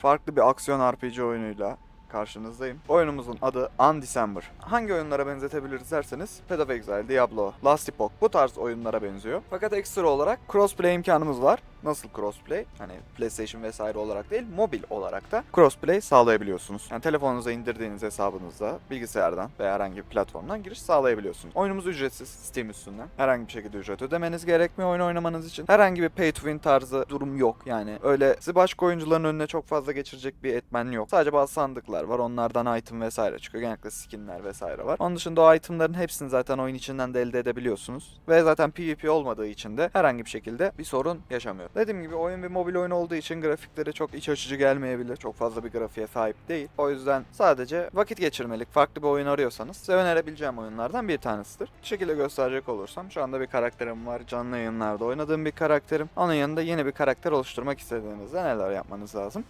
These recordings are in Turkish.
farklı bir aksiyon RPG oyunuyla karşınızdayım. Oyunumuzun adı Undecember. Hangi oyunlara benzetebiliriz derseniz Path of Exile, Diablo, Last Epoch bu tarz oyunlara benziyor. Fakat ekstra olarak crossplay imkanımız var. Nasıl crossplay? Hani PlayStation vesaire olarak değil, mobil olarak da crossplay sağlayabiliyorsunuz. Yani telefonunuza indirdiğiniz hesabınızda bilgisayardan veya herhangi bir platformdan giriş sağlayabiliyorsunuz. Oyunumuz ücretsiz Steam üstünden. Herhangi bir şekilde ücret ödemeniz gerekmiyor oyun oynamanız için. Herhangi bir pay to win tarzı durum yok. Yani öyle sizi başka oyuncuların önüne çok fazla geçirecek bir etmen yok. Sadece bazı sandıklar var. Onlardan item vesaire çıkıyor. Genellikle skinler vesaire var. Onun dışında o itemların hepsini zaten oyun içinden de elde edebiliyorsunuz. Ve zaten PvP olmadığı için de herhangi bir şekilde bir sorun yaşamıyor. Dediğim gibi oyun bir mobil oyun olduğu için grafikleri çok iç açıcı gelmeyebilir. Çok fazla bir grafiğe sahip değil. O yüzden sadece vakit geçirmelik farklı bir oyun arıyorsanız size önerebileceğim oyunlardan bir tanesidir. Bu şekilde gösterecek olursam şu anda bir karakterim var. Canlı yayınlarda oynadığım bir karakterim. Onun yanında yeni bir karakter oluşturmak istediğinizde neler yapmanız lazım?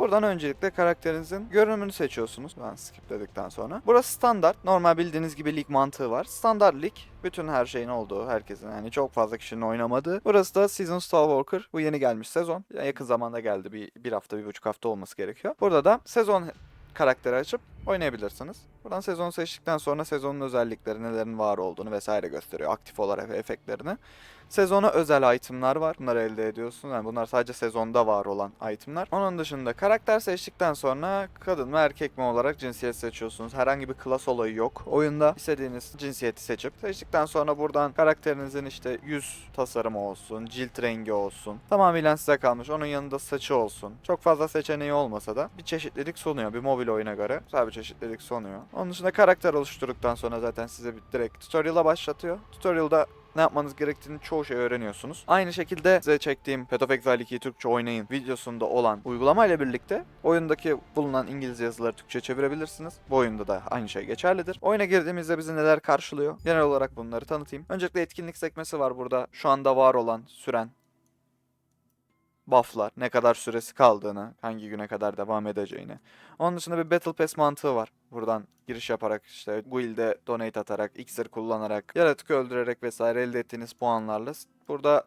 Buradan öncelikle karakterinizin görünümünü seçiyorsunuz. Ben skipledikten sonra. Burası standart. Normal bildiğiniz gibi lig mantığı var. Standart lig. Bütün her şeyin olduğu, herkesin yani çok fazla kişinin oynamadığı. Burası da Season Stalker. Bu yeni gelmiş sezon. Yakın zamanda geldi. Bir, bir hafta, bir buçuk hafta olması gerekiyor. Burada da sezon karakteri açıp oynayabilirsiniz. Buradan sezonu seçtikten sonra sezonun özellikleri, nelerin var olduğunu vesaire gösteriyor. Aktif olarak efektlerini. Sezona özel itemlar var. Bunları elde ediyorsunuz. Yani bunlar sadece sezonda var olan itemlar. Onun dışında karakter seçtikten sonra kadın mı erkek mi olarak cinsiyet seçiyorsunuz. Herhangi bir klas olayı yok. Oyunda istediğiniz cinsiyeti seçip seçtikten sonra buradan karakterinizin işte yüz tasarımı olsun, cilt rengi olsun. Tamamen size kalmış. Onun yanında saçı olsun. Çok fazla seçeneği olmasa da bir çeşitlilik sunuyor. Bir mobil oyuna göre güzel bir çeşitlilik sunuyor. Onun dışında karakter oluşturduktan sonra zaten size bir direkt tutorial'a başlatıyor. Tutorial'da ne yapmanız gerektiğini çoğu şey öğreniyorsunuz. Aynı şekilde size çektiğim Path of Exile 2'yi Türkçe oynayın videosunda olan uygulama ile birlikte oyundaki bulunan İngilizce yazıları Türkçe çevirebilirsiniz. Bu oyunda da aynı şey geçerlidir. Oyuna girdiğimizde bizi neler karşılıyor? Genel olarak bunları tanıtayım. Öncelikle etkinlik sekmesi var burada. Şu anda var olan, süren bufflar, ne kadar süresi kaldığını, hangi güne kadar devam edeceğini. Onun dışında bir Battle Pass mantığı var. Buradan giriş yaparak işte guild'e donate atarak, iksir kullanarak, yaratık öldürerek vesaire elde ettiğiniz puanlarla burada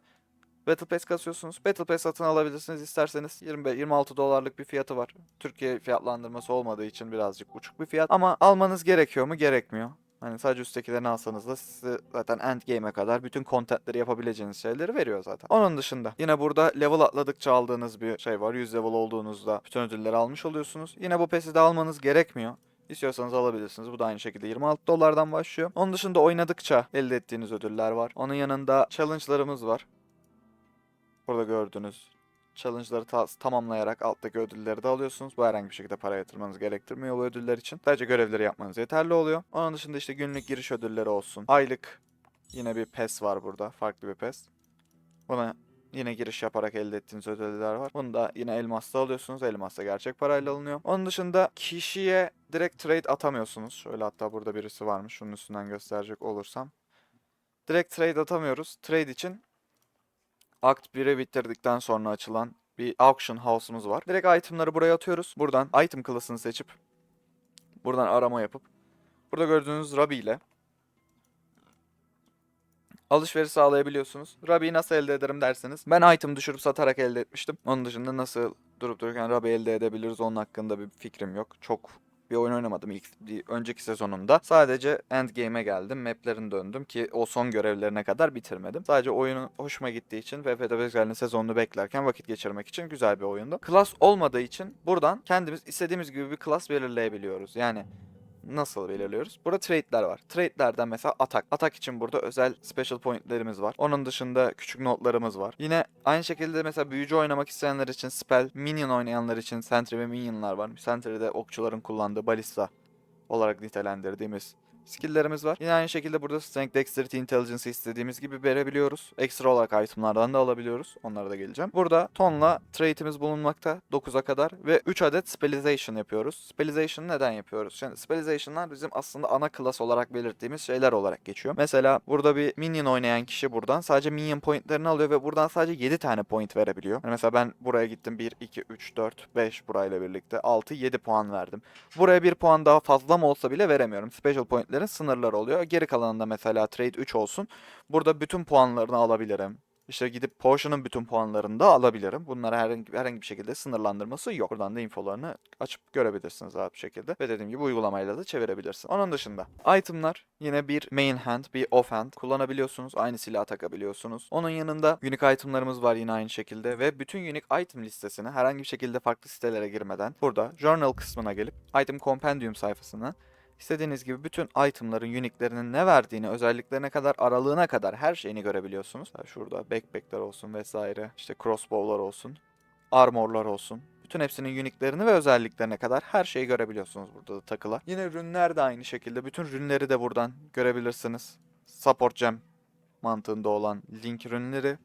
Battle Pass kasıyorsunuz. Battle Pass satın alabilirsiniz isterseniz 25 26 dolarlık bir fiyatı var. Türkiye fiyatlandırması olmadığı için birazcık uçuk bir fiyat ama almanız gerekiyor mu? Gerekmiyor. Hani sadece üsttekilerini alsanız da size zaten end game'e kadar bütün contentleri yapabileceğiniz şeyleri veriyor zaten. Onun dışında yine burada level atladıkça aldığınız bir şey var. 100 level olduğunuzda bütün ödülleri almış oluyorsunuz. Yine bu PES'i de almanız gerekmiyor. İstiyorsanız alabilirsiniz. Bu da aynı şekilde 26 dolardan başlıyor. Onun dışında oynadıkça elde ettiğiniz ödüller var. Onun yanında challenge'larımız var. Burada gördüğünüz challenge'ları ta- tamamlayarak alttaki ödülleri de alıyorsunuz. Bu herhangi bir şekilde para yatırmanız gerektirmiyor bu ödüller için. Sadece görevleri yapmanız yeterli oluyor. Onun dışında işte günlük giriş ödülleri olsun. Aylık yine bir PES var burada. Farklı bir PES. Buna yine giriş yaparak elde ettiğiniz ödüller var. Bunu da yine elmasla alıyorsunuz. Elmas da gerçek parayla alınıyor. Onun dışında kişiye direkt trade atamıyorsunuz. Şöyle hatta burada birisi varmış. Şunun üstünden gösterecek olursam. Direkt trade atamıyoruz. Trade için Akt 1'i bitirdikten sonra açılan bir auction house'umuz var. Direkt itemları buraya atıyoruz. Buradan item klasını seçip buradan arama yapıp burada gördüğünüz Rabi ile alışveriş sağlayabiliyorsunuz. Rabi'yi nasıl elde ederim derseniz ben item düşürüp satarak elde etmiştim. Onun dışında nasıl durup dururken Rabi elde edebiliriz onun hakkında bir fikrim yok. Çok bir oyun oynamadım ilk bir önceki sezonumda. Sadece endgame'e geldim. Map'lerini döndüm ki o son görevlerine kadar bitirmedim. Sadece oyunun hoşuma gittiği için ve Fede Bezgal'in sezonunu beklerken vakit geçirmek için güzel bir oyundu. Klas olmadığı için buradan kendimiz istediğimiz gibi bir klas belirleyebiliyoruz. Yani Nasıl belirliyoruz? Burada trade'ler var. Trade'lerden mesela atak. Atak için burada özel special point'lerimiz var. Onun dışında küçük notlarımız var. Yine aynı şekilde mesela büyücü oynamak isteyenler için spell, minion oynayanlar için sentry ve minionlar var. Sentry'de okçuların kullandığı balista olarak nitelendirdiğimiz skill'lerimiz var. Yine aynı şekilde burada Strength, Dexterity, Intelligence istediğimiz gibi verebiliyoruz. Ekstra olarak itemlardan da alabiliyoruz. Onlara da geleceğim. Burada tonla trait'imiz bulunmakta 9'a kadar ve 3 adet Spellization yapıyoruz. Spellization neden yapıyoruz? Şimdi Spellization'lar bizim aslında ana klas olarak belirttiğimiz şeyler olarak geçiyor. Mesela burada bir minion oynayan kişi buradan sadece minion pointlerini alıyor ve buradan sadece 7 tane point verebiliyor. Yani mesela ben buraya gittim 1, 2, 3, 4, 5 burayla birlikte 6, 7 puan verdim. Buraya bir puan daha fazla mı olsa bile veremiyorum. Special pointlerin sınırları oluyor. Geri kalanında mesela trade 3 olsun. Burada bütün puanlarını alabilirim. İşte gidip Potion'un bütün puanlarını da alabilirim. Bunlara herhangi, herhangi bir şekilde sınırlandırması yok. Buradan da infolarını açıp görebilirsiniz rahat bir şekilde. Ve dediğim gibi uygulamayla da çevirebilirsin. Onun dışında itemlar yine bir main hand, bir off hand kullanabiliyorsunuz. Aynı silah takabiliyorsunuz. Onun yanında unique itemlarımız var yine aynı şekilde. Ve bütün unique item listesini herhangi bir şekilde farklı sitelere girmeden burada journal kısmına gelip item compendium sayfasına İstediğiniz gibi bütün itemların unique'lerinin ne verdiğini, özelliklerine kadar, aralığına kadar her şeyini görebiliyorsunuz. Şurada backpack'ler olsun vesaire, işte crossbow'lar olsun, armor'lar olsun. Bütün hepsinin unique'lerini ve özelliklerine kadar her şeyi görebiliyorsunuz burada da takıla. Yine rünler de aynı şekilde. Bütün rünleri de buradan görebilirsiniz. Support gem mantığında olan link rünleri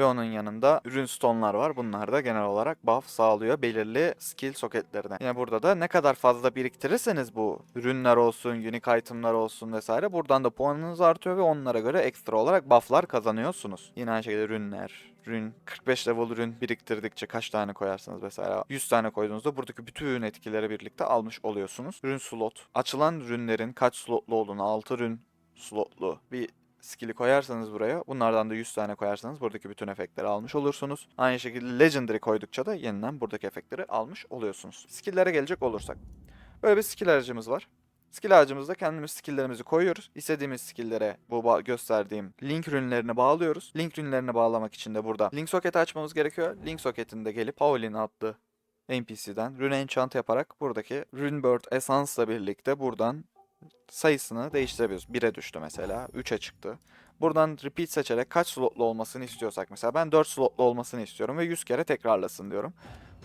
ve onun yanında runestone'lar var. Bunlar da genel olarak buff sağlıyor belirli skill soketlerine. Yine burada da ne kadar fazla biriktirirseniz bu rünler olsun, unique itemlar olsun vesaire buradan da puanınız artıyor ve onlara göre ekstra olarak bufflar kazanıyorsunuz. Yine aynı şekilde rünler, rün 45 level rün biriktirdikçe kaç tane koyarsınız mesela 100 tane koyduğunuzda buradaki bütün etkileri birlikte almış oluyorsunuz. Rün slot. Açılan rünlerin kaç slotlu olduğunu 6 rün slotlu bir skill'i koyarsanız buraya, bunlardan da 100 tane koyarsanız buradaki bütün efektleri almış olursunuz. Aynı şekilde Legendary koydukça da yeniden buradaki efektleri almış oluyorsunuz. Skill'lere gelecek olursak. Böyle bir skill aracımız var. Skill ağacımızda kendimiz skill'lerimizi koyuyoruz. İstediğimiz skill'lere bu gösterdiğim link rünlerini bağlıyoruz. Link rünlerini bağlamak için de burada link soketi açmamız gerekiyor. Link soketinde gelip Paulin adlı NPC'den rune enchant yaparak buradaki Runebird Essence'la birlikte buradan sayısını değiştirebiliyoruz. 1'e düştü mesela. 3'e çıktı. Buradan repeat seçerek kaç slotlu olmasını istiyorsak mesela ben 4 slotlu olmasını istiyorum ve 100 kere tekrarlasın diyorum.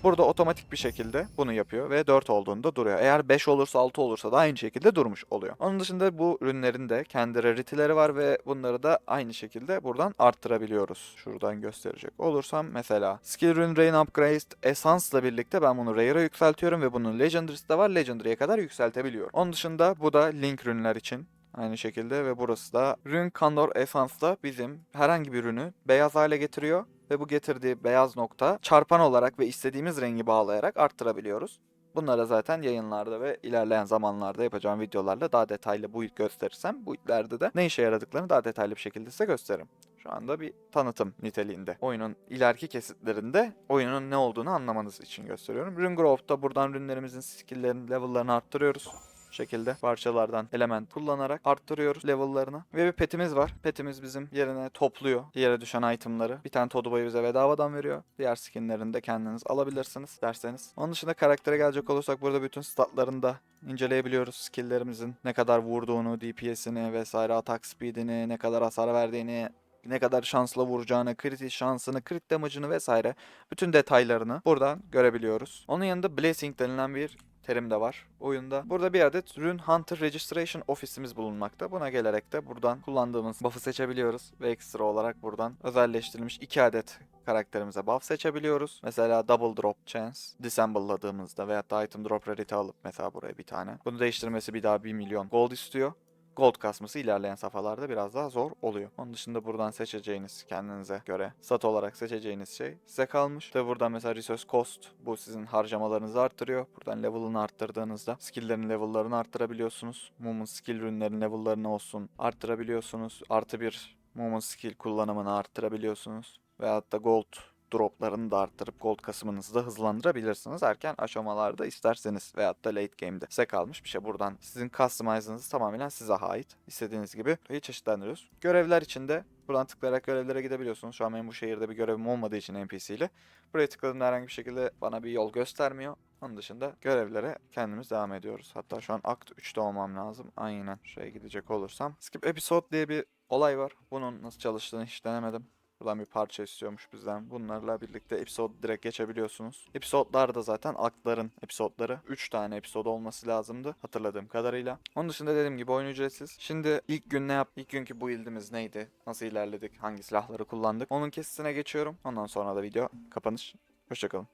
Burada otomatik bir şekilde bunu yapıyor ve 4 olduğunda duruyor. Eğer 5 olursa 6 olursa da aynı şekilde durmuş oluyor. Onun dışında bu ürünlerin de kendi rarity'leri var ve bunları da aynı şekilde buradan arttırabiliyoruz. Şuradan gösterecek olursam mesela Skill Rune Rain Upgrade Essence ile birlikte ben bunu Rare'a yükseltiyorum ve bunun Legendary'si de var. Legendary'e kadar yükseltebiliyorum. Onun dışında bu da Link rünler için Aynı şekilde ve burası da Rune Candor Essence'da bizim herhangi bir ürünü beyaz hale getiriyor ve bu getirdiği beyaz nokta çarpan olarak ve istediğimiz rengi bağlayarak arttırabiliyoruz. Bunları zaten yayınlarda ve ilerleyen zamanlarda yapacağım videolarla daha detaylı boyut gösterirsem bu ileride de ne işe yaradıklarını daha detaylı bir şekilde size gösteririm. Şu anda bir tanıtım niteliğinde. Oyunun ileriki kesitlerinde oyunun ne olduğunu anlamanız için gösteriyorum. Rune Grove'da buradan rünlerimizin skill'lerin level'larını arttırıyoruz şekilde parçalardan element kullanarak arttırıyoruz level'larını. Ve bir petimiz var. Petimiz bizim yerine topluyor yere düşen itemları. Bir tane Todubayı bize bedavadan veriyor. Diğer skinlerini de kendiniz alabilirsiniz derseniz. Onun dışında karaktere gelecek olursak burada bütün statlarını da inceleyebiliyoruz. Skill'lerimizin ne kadar vurduğunu, DPS'ini vesaire, atak speed'ini, ne kadar hasar verdiğini, ne kadar şansla vuracağını, crit şansını, crit damage'ını vesaire bütün detaylarını buradan görebiliyoruz. Onun yanında Blessing denilen bir terim de var oyunda. Burada bir adet Rune Hunter Registration Ofisimiz bulunmakta. Buna gelerek de buradan kullandığımız buff'ı seçebiliyoruz ve ekstra olarak buradan özelleştirilmiş 2 adet karakterimize buff seçebiliyoruz. Mesela Double Drop Chance Disemble'ladığımızda veyahut da Item Drop Rarity alıp mesela buraya bir tane. Bunu değiştirmesi bir daha 1 milyon gold istiyor gold kasması ilerleyen safhalarda biraz daha zor oluyor. Onun dışında buradan seçeceğiniz kendinize göre stat olarak seçeceğiniz şey size kalmış. Ve buradan mesela resource cost bu sizin harcamalarınızı arttırıyor. Buradan level'ını arttırdığınızda skill'lerin level'larını arttırabiliyorsunuz. Mum'un skill ürünlerin level'larını olsun arttırabiliyorsunuz. Artı bir Mum'un skill kullanımını arttırabiliyorsunuz. Veyahut da gold droplarını da arttırıp gold kasımınızı da hızlandırabilirsiniz. Erken aşamalarda isterseniz veyahut da late game'de size kalmış bir şey. Buradan sizin customizing'ınız tamamen size ait. İstediğiniz gibi çeşitlendiriyoruz. Görevler için de buradan tıklayarak görevlere gidebiliyorsunuz. Şu an benim bu şehirde bir görevim olmadığı için NPC ile. Buraya tıkladığımda herhangi bir şekilde bana bir yol göstermiyor. Onun dışında görevlere kendimiz devam ediyoruz. Hatta şu an Akt 3'te olmam lazım. Aynen şuraya gidecek olursam. Skip Episode diye bir olay var. Bunun nasıl çalıştığını hiç denemedim. Buradan bir parça istiyormuş bizden. Bunlarla birlikte episode direkt geçebiliyorsunuz. Episodlar da zaten aktların episodları. 3 tane episode olması lazımdı hatırladığım kadarıyla. Onun dışında dediğim gibi oyun ücretsiz. Şimdi ilk gün ne yap? İlk günkü build'imiz neydi? Nasıl ilerledik? Hangi silahları kullandık? Onun kesitine geçiyorum. Ondan sonra da video kapanış. Hoşçakalın.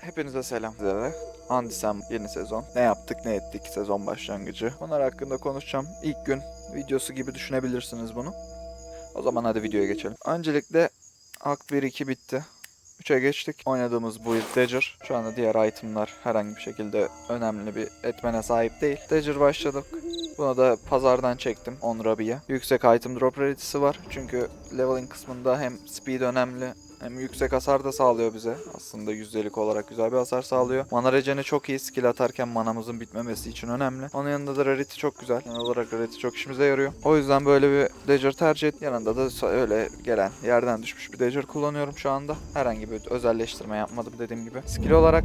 Hepinize selam sizlere. Andisem yeni sezon. Ne yaptık ne ettik sezon başlangıcı. Bunlar hakkında konuşacağım. İlk gün videosu gibi düşünebilirsiniz bunu. O zaman hadi videoya geçelim. Öncelikle Akt 1-2 bitti. 3'e geçtik. Oynadığımız build Dagger. Şu anda diğer itemlar herhangi bir şekilde önemli bir etmene sahip değil. Dagger başladık. Buna da pazardan çektim 10 Rabi'ye. Yüksek item drop rarity'si var. Çünkü leveling kısmında hem speed önemli hem yüksek hasar da sağlıyor bize. Aslında yüzdelik olarak güzel bir hasar sağlıyor. Mana regen'i çok iyi skill atarken manamızın bitmemesi için önemli. Onun yanında da rarity çok güzel. Genel olarak rarity çok işimize yarıyor. O yüzden böyle bir Dagger tercih et. Yanında da öyle gelen yerden düşmüş bir Dagger kullanıyorum şu anda. Herhangi bir özelleştirme yapmadım dediğim gibi. Skill olarak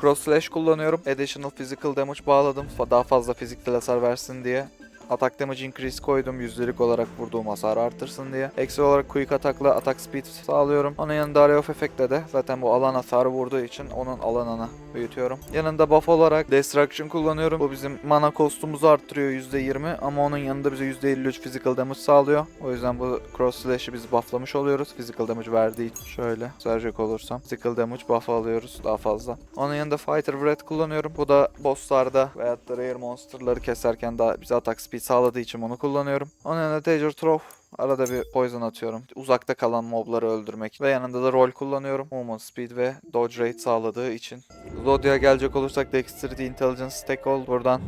Cross Slash kullanıyorum. Additional Physical Damage bağladım. Daha fazla fiziksel hasar versin diye. Attack Damage Increase koydum. Yüzdelik olarak vurduğum hasarı artırsın diye. Ekstra olarak Quick Attack'la Attack Speed sağlıyorum. Onun yanında Area of Effect'le de zaten bu alan hasarı vurduğu için onun alanını büyütüyorum. Yanında buff olarak Destruction kullanıyorum. Bu bizim mana cost'umuzu arttırıyor %20 ama onun yanında bize %53 Physical Damage sağlıyor. O yüzden bu Cross Slash'i biz bufflamış oluyoruz. Physical Damage verdiği. Şöyle gösterecek olursam. Physical Damage buff alıyoruz daha fazla. Onun yanında Fighter Breath kullanıyorum. Bu da bosslarda veyahut da Rare Monster'ları keserken daha bize attack speed sağladığı için onu kullanıyorum. Onun yanında Dagger Throw Arada bir poison atıyorum. Uzakta kalan mobları öldürmek. Ve yanında da roll kullanıyorum. Movement speed ve dodge rate sağladığı için. Zodiac'a gelecek olursak Dexterity, Intelligence, Stack All. Buradan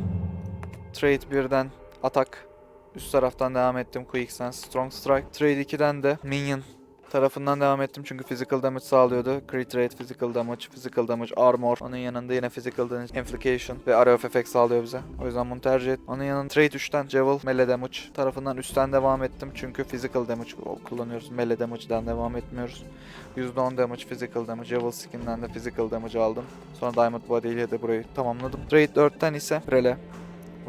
Trade 1'den Attack. Üst taraftan devam ettim. Quick Sense, Strong Strike. Trade 2'den de Minion tarafından devam ettim çünkü physical damage sağlıyordu. Crit rate, physical damage, physical damage, armor. Onun yanında yine physical damage, amplification ve area of effect sağlıyor bize. O yüzden bunu tercih et. Onun yanında trade 3'ten Jewel, melee damage tarafından üstten devam ettim çünkü physical damage kullanıyoruz. Melee damage'den devam etmiyoruz. %10 damage, physical damage, Jewel skin'den de physical damage aldım. Sonra Diamond Body ile de burayı tamamladım. Trade 4'ten ise Rele,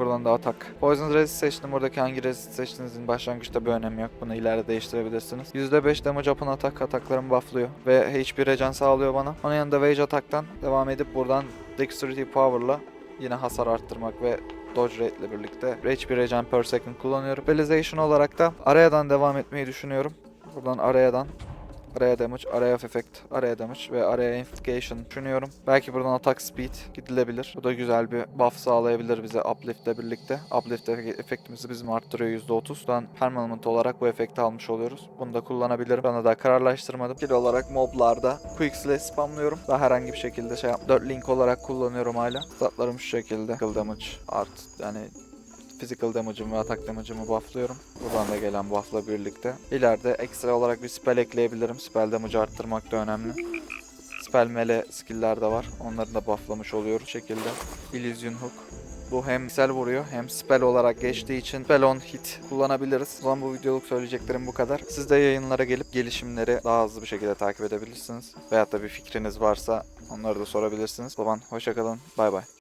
Buradan da atak. Poison resist seçtim. Buradaki hangi resist seçtiğinizin başlangıçta bir önemi yok. Bunu ileride değiştirebilirsiniz. %5 damage upon atak ataklarımı bufflıyor. Ve HP regen sağlıyor bana. Onun yanında Wage ataktan devam edip buradan Dexterity Power'la yine hasar arttırmak ve Dodge Rate ile birlikte HP regen per second kullanıyorum. Realization olarak da arayadan devam etmeyi düşünüyorum. Buradan arayadan Araya damage, araya effect, araya damage ve araya infliction düşünüyorum. Belki buradan attack speed gidilebilir. Bu da güzel bir buff sağlayabilir bize uplift ile birlikte. Uplift efe- efektimizi bizim arttırıyor %30. Buradan permanent olarak bu efekti almış oluyoruz. Bunu da kullanabilirim. Bana daha kararlaştırmadım. Skill olarak moblarda quick slash spamlıyorum. Daha herhangi bir şekilde şey yap. 4 link olarak kullanıyorum hala. Statlarım şu şekilde. Skill damage art yani physical damage'ımı ve atak damage'ımı bufflıyorum. Buradan da gelen buff'la birlikte. İleride ekstra olarak bir spell ekleyebilirim. Spell damage arttırmak da önemli. Spell melee skill'ler de var. Onları da bufflamış oluyoruz şekilde. Illusion Hook. Bu hem spell vuruyor hem spell olarak geçtiği için spell on hit kullanabiliriz. O bu videoluk söyleyeceklerim bu kadar. Siz de yayınlara gelip gelişimleri daha hızlı bir şekilde takip edebilirsiniz. Veyahut da bir fikriniz varsa onları da sorabilirsiniz. O zaman hoşçakalın. Bay bay.